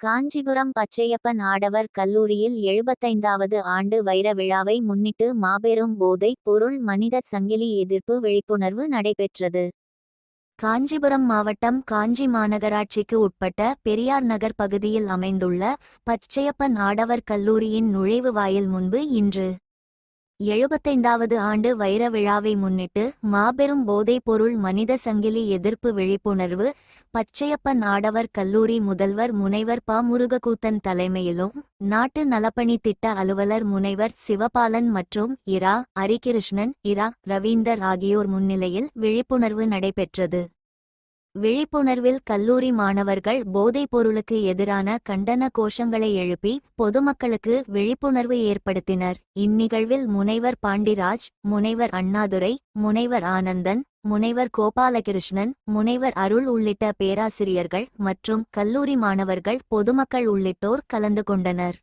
காஞ்சிபுரம் பச்சையப்பன் ஆடவர் கல்லூரியில் எழுபத்தைந்தாவது ஆண்டு வைர விழாவை முன்னிட்டு மாபெரும் போதை பொருள் மனித சங்கிலி எதிர்ப்பு விழிப்புணர்வு நடைபெற்றது. காஞ்சிபுரம் மாவட்டம் காஞ்சி மாநகராட்சிக்கு உட்பட்ட பெரியார் நகர் பகுதியில் அமைந்துள்ள பச்சையப்பன் ஆடவர் கல்லூரியின் நுழைவு வாயில் முன்பு இன்று எழுபத்தைந்தாவது ஆண்டு வைர விழாவை முன்னிட்டு மாபெரும் போதைப் பொருள் மனித சங்கிலி எதிர்ப்பு விழிப்புணர்வு பச்சையப்ப நாடவர் கல்லூரி முதல்வர் முனைவர் ப. முருகக்கூத்தன் தலைமையிலும் நாட்டு நலப்பணி திட்ட அலுவலர் முனைவர் சிவபாலன் மற்றும் இரா. அரிகிருஷ்ணன் இரா. ரவீந்தர் ஆகியோர் முன்னிலையில் விழிப்புணர்வு நடைபெற்றது. விழிப்புணர்வில் கல்லூரி மாணவர்கள் போதைப் பொருளுக்கு எதிரான கண்டன கோஷங்களை எழுப்பி பொதுமக்களுக்கு விழிப்புணர்வு ஏற்படுத்தினர். இந்நிகழ்வில் முனைவர் பாண்டிராஜ் முனைவர் அண்ணாதுரை முனைவர் ஆனந்தன் முனைவர் கோபாலகிருஷ்ணன் முனைவர் அருள் உள்ளிட்ட பேராசிரியர்கள் மற்றும் கல்லூரி மாணவர்கள் பொதுமக்கள் உள்ளிட்டோர் கலந்து கொண்டனர்.